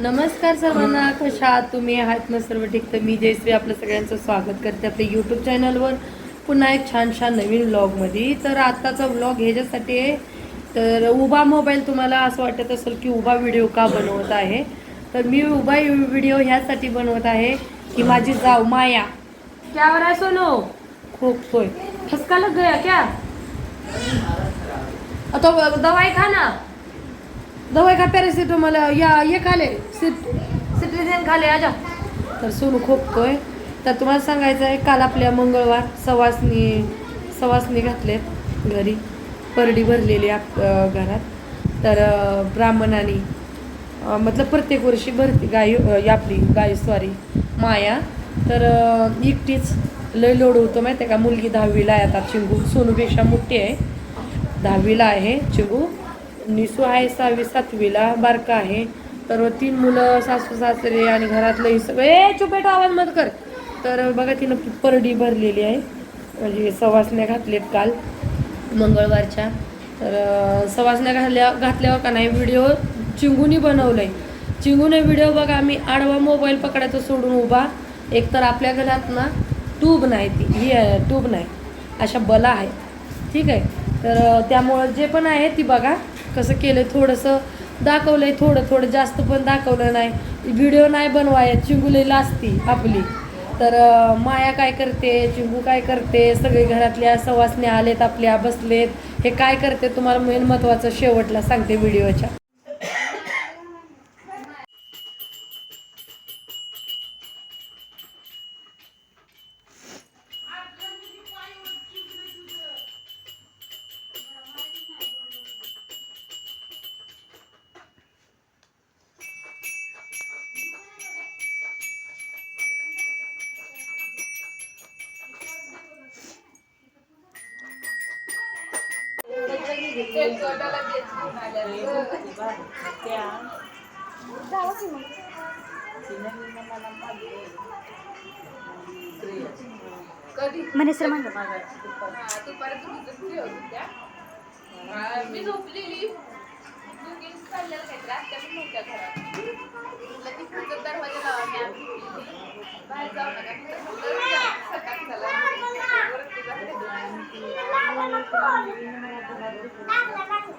नमस्कार सर्वांना कशा आहात तुम्ही? आहात ना सर्व ठीक? तर मी जयश्री आपलं सगळ्यांचं स्वागत करते आपल्या यूट्यूब चॅनलवर पुन्हा एक छान छान नवीन व्लॉगमध्ये तर आत्ताचा व्लॉग ह्याच्यासाठी आहे. तर उभा मोबाईल तुम्हाला असं वाटत असेल की उभा व्हिडिओ का बनवत आहे? तर मी उभा व्हिडिओ ह्यासाठी बनवत आहे की माझी जाव माया. त्यावर आहे सोनो? खोकतोय ठसका लग गया क्या? तो दवाई खा ना. दवाई का पॅरासिटामॉल या ये खाले सिट सिट्रिझन खाले आजा. तर सोनू खोपतोय तर तुम्हाला सांगायचं आहे काल आपल्या मंगळवार सवासनी सवासनी घातलेत घरी. परडी भरलेली आप घरात. तर अं, ब्राह्मणाने मतलब प्रत्येक वर्षी भरते गाय आपली गाय स्वारी माया. तर एकटीच लय लोड होतो माहिती आहे का? मुलगी दहावीला आहे आता चिंगू. सोनूपेक्षा मोठी आहे. दहावीला आहे चिंगू. निसू आहे सहावी सातवीला बारका आहे. तर तीन मुलं सासू सासरे आणि घरातलंही सगळे सगळं ए चुपेट आवाज मत कर. तर बघा तिनं परडी भरलेली आहे. म्हणजे सवासण्या घातलेत काल मंगळवारच्या. तर अं, सवासण्या घातल्या घातल्यावर का नाही व्हिडिओ चिंगूनी बनवलं आहे चिंगूने व्हिडिओ बघा आम्ही आडवा मोबाईल पकडायचं सोडून उभा. एक तर आपल्या घरात ना ट्यूब नाही ती ही आहे, ट्यूब नाही. अशा बला आहे. ठीक आहे. तर त्यामुळं जे पण आहे ती बघा. कसं केलं थोडंसं दाखवलं आहे थोडं थोडं जास्त पण दाखवलं नाही. व्हिडिओ नाही बनवायत चिंगुलेला असती आपली. तर माया काय करते चिंगू काय करते सगळे घरातल्या सवासण्या आलेत आपल्या बसलेत. हे काय करते तुम्हाला मेन महत्त्वाचं शेवटला सांगते व्हिडिओच्या. मनेसर मांडव मी झोपलेली. दोघी चाललेलं काहीतरी आत्या पण नव्हत्या घरात म्हटलं की पुढचा दरवाजा लावा मी आत झोपलेली. बाहेर जाऊ नका म्हटलं, सकाळ झाला वरती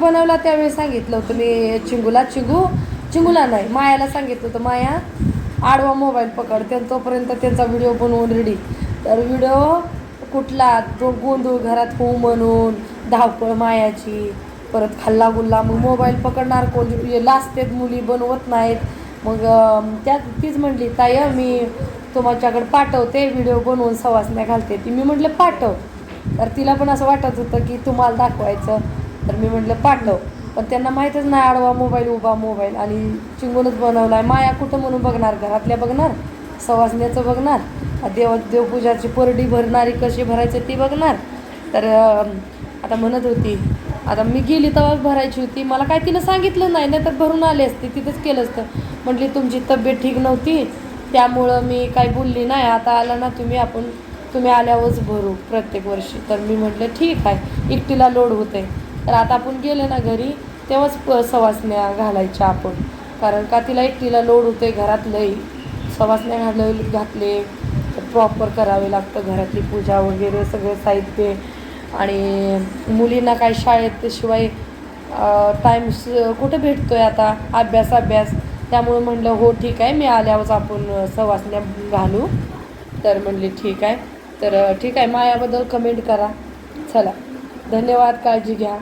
बनवला त्यावेळी सांगितलं होतं मी चिंगूला चिंगू चिंगूला नाही मायाला सांगितलं होतं माया आडवा मोबाईल पकडते आणि तोपर्यंत त्यांचा व्हिडिओ बनवून रेडी तर व्हिडिओ कुठला? तो गोंधळ घरात होऊ म्हणून धावपळ मायाची परत खाल्ला गुल्ला मग मोबाईल पकडणार कोण? हे लाजतेत मुली बनवत नाहीत. मग त्या त्यात तीच म्हटली ताई मी तुमच्याकडे पाठवते व्हिडिओ बनवून सवासण्या घालते. ती मी म्हटलं पाठव. तर तिला पण असं वाटत होतं की तुम्हाला दाखवायचं. तर मी म्हटलं पाठव पण त्यांना माहीतच नाही आडवा मोबाईल उभा मोबाईल. आणि चिंगूनच बनवला आहे माया कुठं म्हणून बघणार? घरातल्या बघणार? सवासण्याचं बघणार? देव देवपूजाची परडी भरणारी कशी भरायचं ती बघणार? तर आता म्हणत होती. आता मी गेली तेव्हाच भरायची होती. मला काय तिनं सांगितलं नाही. नाही तर भरून आले असते. तिथंच केलं असतं. म्हटली तुमची तब्येत ठीक नव्हती. त्यामुळं मी काही बोलली नाही. आता आला ना तुम्ही आपण तुम्ही आल्यावरच भरू प्रत्येक वर्षी. तर मी म्हटलं ठीक आहे एकटीला लोड होते तर आता आपण गेले ना घरी तेव्हाच प सवासण्या घालायच्या आपण. कारण का तिला एकटीला लोड होते घरात लई. सवासण्या घाल घातले तर प्रॉपर करावे लागतं घरातली पूजा वगैरे सगळे साहित्य. आणि मुलींना काय शाळेत शिवाय टाईम कुठं आहे आता? अभ्यास अभ्यास. त्यामुळे म्हणलं हो ठीक आहे मी आल्यावरच आपण सवासण्या घालू. तर म्हणली ठीक आहे. तर ठीक आहे. मायाबद्दल कमेंट करा. चला. धन्यवाद. काळजी घ्या.